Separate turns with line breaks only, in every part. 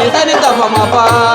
Kita ini.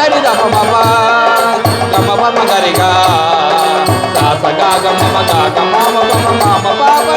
గరి దమ మమ గమ పమ గరి గా గమ స గా గ మమ మమ మమ పాప